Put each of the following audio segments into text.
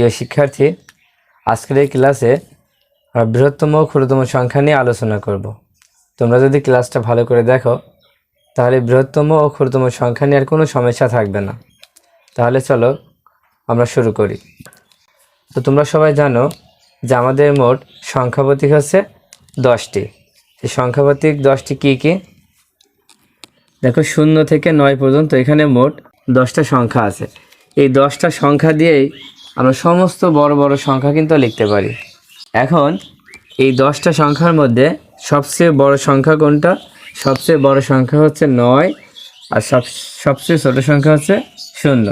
প্রিয় শিক্ষার্থী, আজকের এই ক্লাসে আমরা বৃহত্তম ও ক্ষুদ্রতম সংখ্যা নিয়ে আলোচনা করব। তোমরা যদি ক্লাসটা ভালো করে দেখো, তাহলে বৃহত্তম ও ক্ষুদ্রতম সংখ্যা নিয়ে আর কোনো সমস্যা থাকবে না। তাহলে চলো আমরা শুরু করি। তো তোমরা সবাই জানো যে আমাদের মোট সংখ্যাপতিক হচ্ছে দশটি। এই সংখ্যাপতিক দশটি কী কী? দেখো, শূন্য থেকে নয় পর্যন্ত এখানে মোট দশটা সংখ্যা আছে। এই দশটা সংখ্যা দিয়েই আমরা সমস্ত বড় বড় সংখ্যা কিন্তু লিখতে পারি। এখন এই দশটা সংখ্যার মধ্যে সবচেয়ে বড় সংখ্যা কোনটা? সবচেয়ে বড় সংখ্যা হচ্ছে নয় আর সব, সবচেয়ে ছোট সংখ্যা হচ্ছে শূন্য।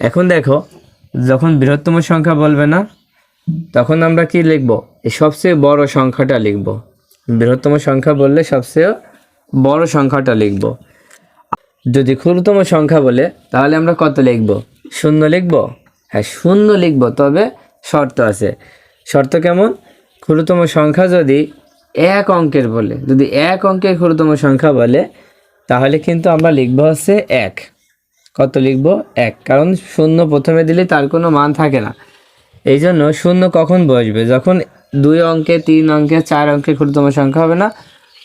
এখন দেখো, যখন বৃহত্তম সংখ্যা বলবে না, তখন আমরা কি লিখব? এই সবচেয়ে বড় সংখ্যাটা লিখব। বৃহত্তম সংখ্যা বললে সবচেয়ে বড় সংখ্যাটা লিখব। যদি ক্ষুদ্রতম সংখ্যা বলে, তাহলে আমরা কত লিখব? শূন্য লিখব? হ্যাঁ শূন্য লিখব, তবে শর্ত আছে। শর্ত কেমন? ক্ষুদ্রতম সংখ্যা যদি এক অঙ্কের বলে, যদি এক অঙ্কের ক্ষুদ্রতম সংখ্যা বলে, তাহলে কিন্তু আমরা লিখব হচ্ছে এক। কত লিখব? এক। কারণ শূন্য প্রথমে দিলে তার কোনো মান থাকে না। এই জন্য শূন্য কখন বসবে? যখন দুই অঙ্কে, তিন অঙ্কে, চার অঙ্কে ক্ষুদ্রতম সংখ্যা হবে না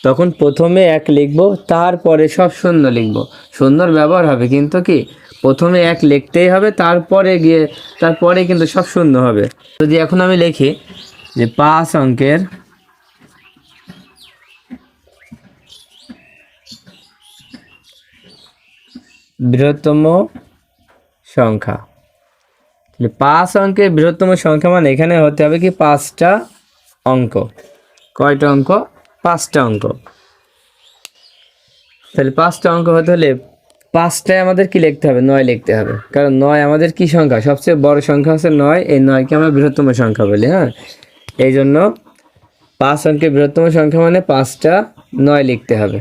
তখন প্রথমে এক লিখব, তারপরে সব শূন্য লিখব। শূন্যর ব্যবহার হবে কিন্তু কি? প্রথমে এক লিখতেই হবে, তারপরে গিয়ে, তারপরে কিন্তু সব শূন্য হবে। যদি এখন আমি লিখি যে পাঁচ অঙ্কের বৃহত্তম সংখ্যা পাঁচ অঙ্কের বৃহত্তম সংখ্যা মানে এখানে হতে হবে কি? পাঁচটা অঙ্ক। কয়টা অঙ্ক? পাঁচটা অঙ্ক। তাহলে পাঁচটা অঙ্ক হতে হলে পাঁচটায় আমাদের কি লিখতে হবে? নয় লিখতে হবে। কারণ নয় আমাদের কি সংখ্যা? সবচেয়ে বড় সংখ্যা হচ্ছে নয়। এই নয়কে আমরা বৃহত্তম সংখ্যা বলি হ্যাঁ? এই জন্য পাঁচ অঙ্কের বৃহত্তম সংখ্যা মানে পাঁচটা নয় লিখতে হবে।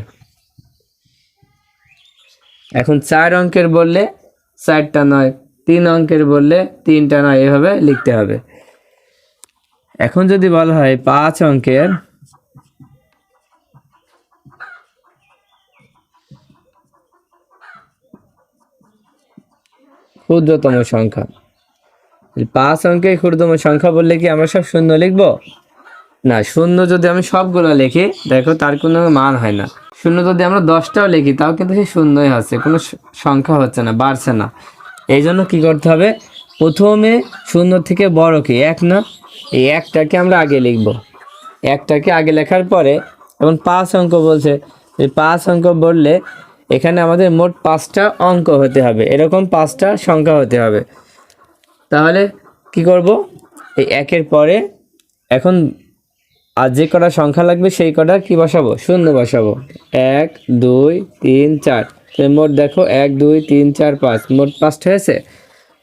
এখন চার অঙ্কের বললে চারটা নয়, তিন অঙ্কের বললে তিনটা নয়, এভাবে লিখতে হবে। এখন যদি বলা হয় পাঁচ অঙ্কের ক্ষুদ্রতম সংখ্যা। পাঁচ অঙ্কের ক্ষুদ্রতম সংখ্যা বললে কি আমরা সব শূন্য লিখব? না, শূন্য যদি আমি সবগুলো লিখি, দেখো তার কোনো মান হয় না। শূন্য যদি আমরা দশটাও লিখি, তাও কিন্তু সে শূন্যই হচ্ছে, কোনো সংখ্যা হচ্ছে না, বাড়ছে না। এই জন্য কী করতে হবে? প্রথমে শূন্য থেকে বড় কি, এক না? এই একটাকে আমরা আগে লিখব। একটাকে আগে লেখার পরে এখন পাঁচ অঙ্ক বলছে, এই পাঁচ অঙ্ক বললে এখানে আমাদের মোট পাঁচটা অঙ্ক হতে হবে। এরকম পাঁচটা সংখ্যা হতে হবে। তাহলে কি করব? এই একের পরে এখন আর যে কটা সংখ্যা লাগবে সেই কটা কি বসাবো? শূন্য বসাবো। এক, দুই, তিন, চার। মোট দেখো, এক, দুই, তিন, চার, পাঁচ। মোট পাঁচটা হয়েছে?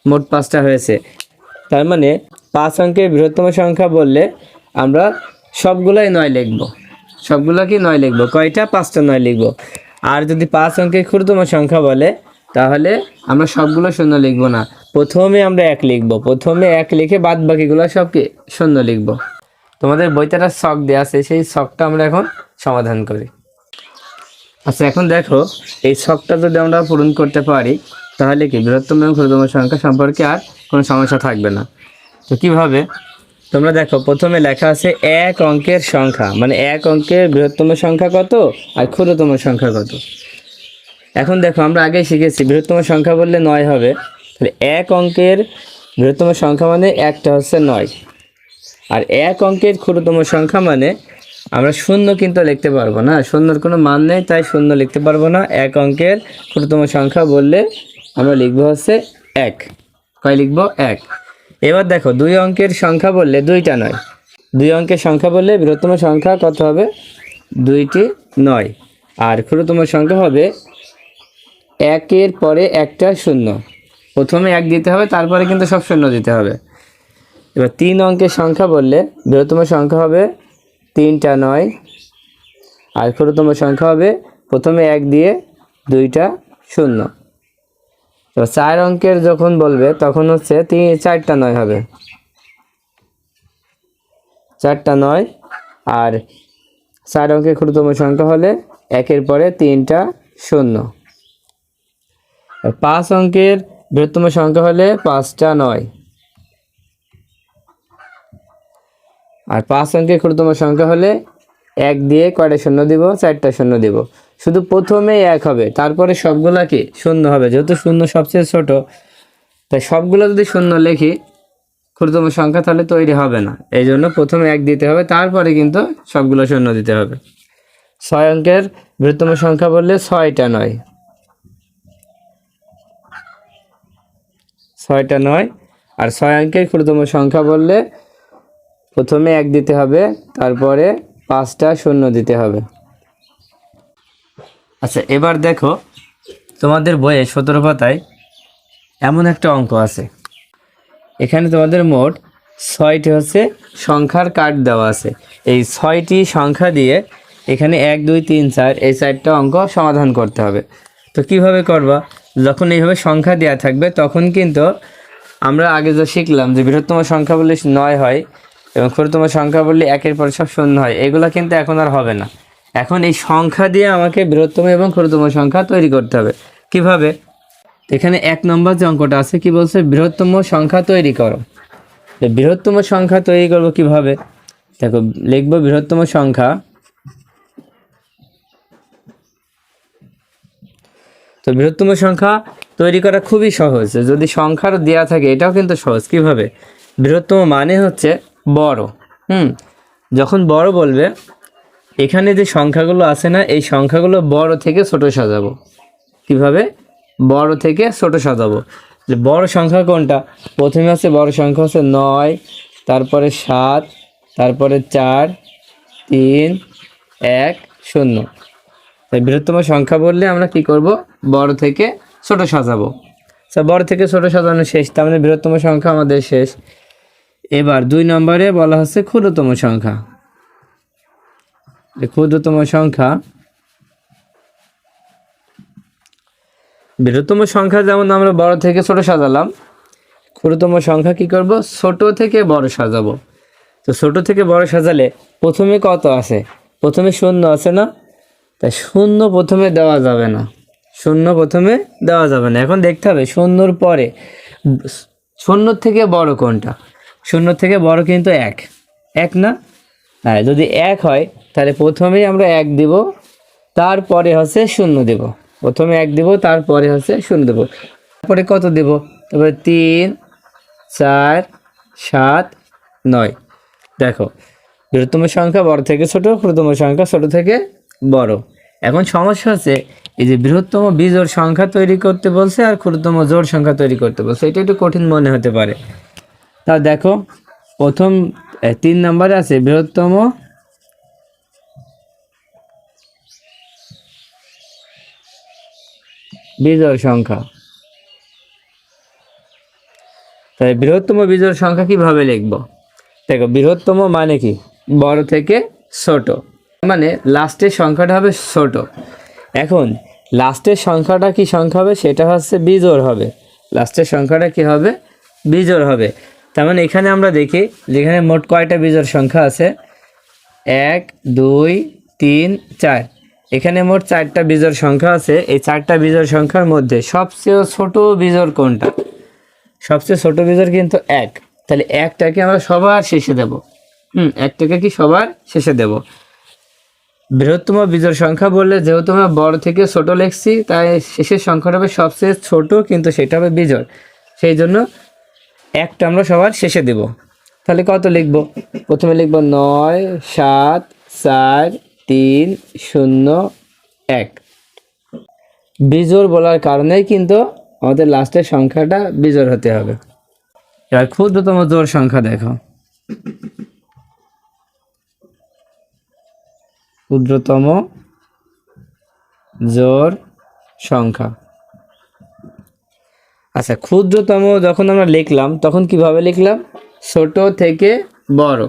মোট পাঁচটা হয়েছে। তার মানে পাঁচ অঙ্কের বৃহত্তম সংখ্যা বললে আমরা সবগুলাই নয় লিখব। সবগুলো কি নয় লিখব? কয়টা? পাঁচটা নয় লিখব। আর যদি পাঁচ অঙ্কের ক্ষুদ্রতম সংখ্যা বলে, তাহলে আমরা সবগুলো শূন্য লিখব না। প্রথমে আমরা এক লিখব। প্রথমে এক লিখে বাদ বাকিগুলো সব কি শূন্য লিখব। তোমাদের বইটার শখ দেওয়া আছে, সেই শখটা আমরা এখন সমাধান করি। আচ্ছা এখন দেখো, এই শখটা যদি আমরা পূরণ করতে পারি, তাহলে কি বৃহত্তম এবং ক্ষুদ্রতম সংখ্যা সম্পর্কে আর কোনো সমস্যা থাকবে না। তো কীভাবে? তোমরা দেখো, প্রথমে লেখা আছে এক অঙ্কের সংখ্যা। মানে এক অঙ্কের বৃহত্তম সংখ্যা কত আর ক্ষুদ্রতম সংখ্যা কত? এখন দেখো, আমরা আগেই শিখেছি, বৃহত্তম সংখ্যা বললে নয় হবে। তাহলে এক অঙ্কের বৃহত্তম সংখ্যা মানে একটা হচ্ছে নয়। আর এক অঙ্কের ক্ষুদ্রতম সংখ্যা মানে আমরা শূন্য কিন্তু লিখতে পারব না। শূন্যর কোনো মান নেই, তাই শূন্য লিখতে পারব না। এক অঙ্কের ক্ষুদ্রতম সংখ্যা বললে আমরা লিখব হচ্ছে এক। কয় লিখব? এক। এবার দেখো, দুই অঙ্কের সংখ্যা বললে দুইটা নয়। দুই অঙ্কের সংখ্যা বললে বৃহত্তম সংখ্যা কত হবে? দুইটি নয়। আর ক্ষুদ্রতম সংখ্যা হবে একের পরে একটা শূন্য। প্রথমে এক দিতে হবে, তারপরে কিন্তু সব শূন্য দিতে হবে। এবার তিন অঙ্কের সংখ্যা বললে বৃহত্তম সংখ্যা হবে তিনটা নয়। আর ক্ষুদ্রতম সংখ্যা হবে প্রথমে এক দিয়ে দুইটা শূন্য। এবার চার অঙ্কের যখন বলবে, তখন হচ্ছে তিন, চারটা নয় হবে। চারটা নয়, আর চার অঙ্কের ক্ষুদ্রতম সংখ্যা হলে একের পরে তিনটা শূন্য। পাঁচ অঙ্কের বৃহত্তম সংখ্যা হলে পাঁচটা নয়। আর পাঁচ অঙ্কের ক্ষুদ্রতম সংখ্যা হলে এক দিয়ে কয়টা শূন্য দিব? চারটা শূন্য দিব। শুধু প্রথমেই এক হবে, তারপরে সবগুলা কি শূন্য হবে? যেহেতু শূন্য সবচেয়ে ছোট, তাই সবগুলো যদি শূন্য লেখি, ক্ষুদ্রতম সংখ্যা তাহলে তৈরি হবে না। এই জন্য প্রথমে এক দিতে হবে, তারপরে কিন্তু সবগুলো শূন্য দিতে হবে। ছয় অঙ্কের বৃহত্তম সংখ্যা বললে ছয়টা নয়। ছয়টা নয়, আর ছয় অঙ্কের ক্ষুদ্রতম সংখ্যা বললে প্রথমে এক দিতে হবে, তারপরে পাঁচটা শূন্য দিতে হবে। আচ্ছা এবার দেখো, তোমাদের বইয়ে সতেরো পাতায় এমন একটা অঙ্ক আছে। এখানে তোমাদের মোট ছয়টি হচ্ছে সংখ্যার কার্ড দেওয়া আছে। এই ছয়টি সংখ্যা দিয়ে এখানে এক, দুই, তিন, চার, এই চারটা অঙ্ক সমাধান করতে হবে। তো কীভাবে করবা? যখন এইভাবে সংখ্যা দেওয়া থাকবে, তখন কিন্তু আমরা আগে যা শিখলাম যে বৃহত্তম সংখ্যা বললে নয় হয় এবং ক্ষুদ্রতম সংখ্যা বললে একের পর সব শূন্য হয়, এগুলো কিন্তু এখন আর হবে না। এখন এই সংখ্যা দিয়ে আমাকে বৃহত্তম এবং ক্ষুদ্রতম সংখ্যা তৈরি করতে হবে। কীভাবে? এখানে এক নম্বর যে অঙ্কটা আছে, কি বলছে? বৃহত্তম সংখ্যা তৈরি করো। বৃহত্তম সংখ্যা তৈরি করব কীভাবে? দেখো, লিখব বৃহত্তম সংখ্যা। তো বৃহত্তম সংখ্যা তৈরি করা খুবই সহজ। যদি সংখ্যার দেওয়া থাকে, এটাও কিন্তু সহজ। কীভাবে? বৃহত্তম মানে হচ্ছে বড়। হুম? যখন বড় বলবে এখানে যে সংখ্যাগুলো আছে না, এই সংখ্যাগুলো বড় থেকে ছোট সাজাবো। কীভাবে? বড় থেকে ছোট সাজাবো। যে বড় সংখ্যা কোনটা? প্রথমে আছে বড় সংখ্যা হচ্ছে নয়, তারপরে সাত, তারপরে চার, তিন, এক, শূন্য। তাই বৃহত্তম সংখ্যা বললে আমরা কি করব? বড় থেকে ছোট সাজাবো। আচ্ছা বড় থেকে ছোট সাজানো শেষ, তার মানে বৃহত্তম সংখ্যা আমাদের শেষ। এবার দুই নম্বরে বলা হচ্ছে ক্ষুদ্রতম সংখ্যা। ক্ষুদ্রতম সংখ্যা। বৃহত্তম সংখ্যা যেমন আমরা বড় থেকে ছোট সাজালাম, ক্ষুদ্রতম সংখ্যা কি করব? ছোট থেকে বড় সাজাবো। তো ছোট থেকে বড় সাজালে প্রথমে কত আছে? প্রথমে শূন্য আছে না? তাই শূন্য প্রথমে দেওয়া যাবে না। শূন্য প্রথমে দেওয়া যাবে না। এখন দেখতে হবে, শূন্যর পরে শূন্য থেকে বড় কোনটা? শূন্য থেকে বড় কিন্তু এক। এক না? হ্যাঁ যদি এক হয়, তাহলে প্রথমেই আমরা এক দিব, তারপরে হচ্ছে শূন্য দেব। প্রথমে এক দিব, তারপরে হচ্ছে শূন্য দেব। তারপরে কত দেব? তারপরে তিন, চার, সাত, নয়। দেখো বৃহত্তম সংখ্যা বড় থেকে ছোট, ক্ষুদ্রতম সংখ্যা ছোট থেকে বড়। এখন সমস্যা হচ্ছে, এই যে বৃহত্তম বিজোড় সংখ্যা তৈরি করতে বলছে আর ক্ষুদ্রতম জোর সংখ্যা তৈরি করতে বলছে। এটা একটু কঠিন মনে হতে পারে। তা দেখো প্রথম তিন নম্বরে আছে বৃহত্তম। বিজোড় সংখ্যা। তাই বৃহত্তম বিজোড় সংখ্যা কীভাবে লিখব? দেখো, বৃহত্তম মানে কি? বড় থেকে ছোট। মানে লাস্টের সংখ্যাটা হবে ছোট। এখন, লাস্টের সংখ্যাটা কি সংখ্যা হবে? সেটা হচ্ছে বিজোড় হবে। লাস্টের সংখ্যাটা কি হবে? বিজোড় হবে। তার মানে এখানে আমরা দেখি, যেখানে মোট কয়টা বীজের সংখ্যা আছে? এক, দুই, তিন, চার। এখানে মোট চারটা বিজোড় সংখ্যা আছে। এই চারটা বিজোড় সংখ্যার মধ্যে সবচেয়ে ছোট বিজোড় কোনটা? সবচেয়ে ছোট বিজোড় কিন্তু এক। তাহলে একটাকে আমরা সবার শেষে দেব। হুম, একটাকে কি সবার শেষে দেব? বৃহত্তম বিজোড় সংখ্যা বললে যেহেতু আমরা বড় থেকে ছোট লিখছি, তাই শেষের সংখ্যাটা হবে সবচেয়ে ছোট, কিন্তু সেটা হবে বিজোড়। সেই জন্য একটা আমরা সবার শেষে দেব। তাহলে কত লিখব? প্রথমে লিখব নয়, সাত, চার, তিন, শূন্য, এক। বিজোড় বলার কারণেই কিন্তু আমাদের লাস্টের সংখ্যাটা বিজোড় হতে হবে। এবার ক্ষুদ্রতম জোড় সংখ্যা দেখো। ক্ষুদ্রতম জোড় সংখ্যা। আচ্ছা ক্ষুদ্রতম যখন আমরা লিখলাম, তখন কীভাবে লিখলাম? ছোট থেকে বড়।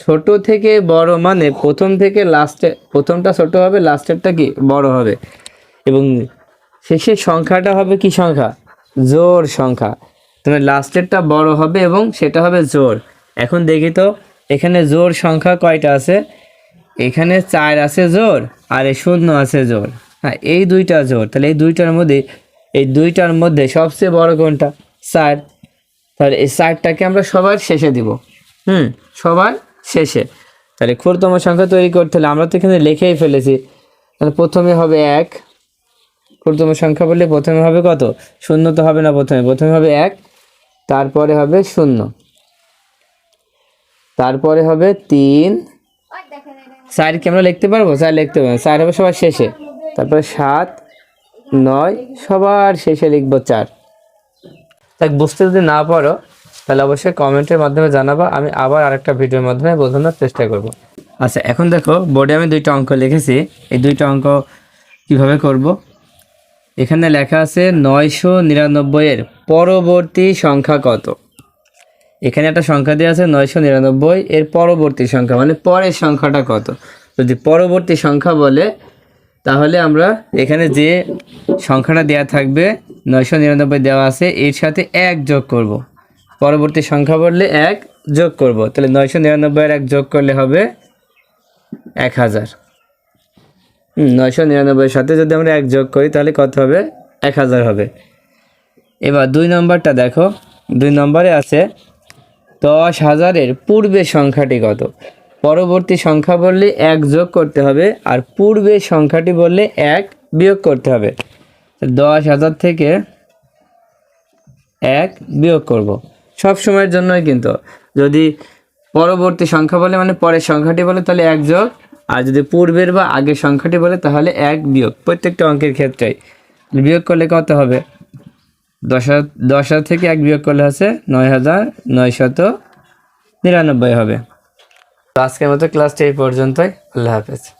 ছোট থেকে বড় মানে প্রথম থেকে লাস্টে প্রথমটা ছোট হবে লাস্টেরটা কি? বড় হবে। এবং শেষের সংখ্যাটা হবে কি সংখ্যা? জোর সংখ্যা। তোমার লাস্টেরটা বড় হবে এবং সেটা হবে জোর এখন দেখি তো, এখানে জোর সংখ্যা কয়টা আছে? এখানে চার আছে জোর আর শূন্য আছে জোর হ্যাঁ এই দুইটা জোর তাহলে এই দুইটার মধ্যে এই দুইটার মধ্যে সবচেয়ে বড় কোনটা? চার তাহলে এই চারটাকে আমরা সবার শেষে দিব। হুম, সবার শেষে। তাহলে ক্ষুদ্রতম সংখ্যা তৈরি করতে হলে আমরা তো এখানে লিখেই ফেলেছি। তাহলে প্রথমে হবে এক। ক্ষুদ্রতম সংখ্যা বললে প্রথমে হবে কত? শূন্য তো হবে না প্রথমে। প্রথমে হবে এক, তারপরে হবে শূন্য। তারপরে হবে তিন। চার কি আমরা লিখতে পারব? চার লিখতে পারব। চার হবে সবার শেষে। তারপরে সাত। নয় সবার শেষে লিখব চার। তাই বুঝতে যদি না পারো তাহলে অবশ্যই কমেন্টের মাধ্যমে জানাবা আমি আবার আরেকটা ভিডিওর মাধ্যমে বোঝানোর চেষ্টা করব। আচ্ছা এখন দেখো বোর্ডে আমি দুইটা অঙ্ক লিখেছি। এই দুইটা অঙ্ক কীভাবে করব? এখানে লেখা আছে নয়শো নিরানব্বইয়ের পরবর্তী সংখ্যা কত? এখানে একটা সংখ্যা দেওয়া আছে নয়শো নিরানব্বই এর পরবর্তী সংখ্যা মানে পরের সংখ্যাটা কত? যদি পরবর্তী সংখ্যা বলে তাহলে আমরা এখানে যে সংখ্যাটা দেওয়া থাকবে নয়শো নিরানব্বই দেওয়া আছে, এর সাথে এক যোগ করব। পরবর্তী সংখ্যা বললে এক যোগ করব। তাহলে নয়শো নিরানব্বইয়ের এক যোগ করলে হবে এক হাজার। নয়শো নিরানব্বইয়ের সাথে যদি আমরা এক যোগ করি, তাহলে কত হবে? এক হাজার হবে। এবার দুই নম্বরটা দেখো। দুই নম্বরে আছে দশ হাজারের পূর্বের সংখ্যাটি কত? পরবর্তী সংখ্যা বললে এক যোগ করতে হবে, আর পূর্বের সংখ্যাটি বললে এক বিয়োগ করতে হবে। দশ হাজার থেকে এক বিয়োগ করব। সব সময়ের জন্যই কিন্তু, যদি পরবর্তী সংখ্যা বলে মানে পরের সংখ্যাটি বলে তাহলে এক যোগ, আর যদি পূর্বের বা আগের সংখ্যাটি বলে তাহলে এক বিয়োগ, প্রত্যেকটা অঙ্কের ক্ষেত্রেই। বিয়োগ করলে কত হবে? দশ হাজার দশ হাজার থেকে এক বিয়োগ করলে হচ্ছে নয় হাজার নয়শত নিরানব্বই হবে। আজকের মতো ক্লাসটা এই পর্যন্তই। আল্লাহ হাফেজ।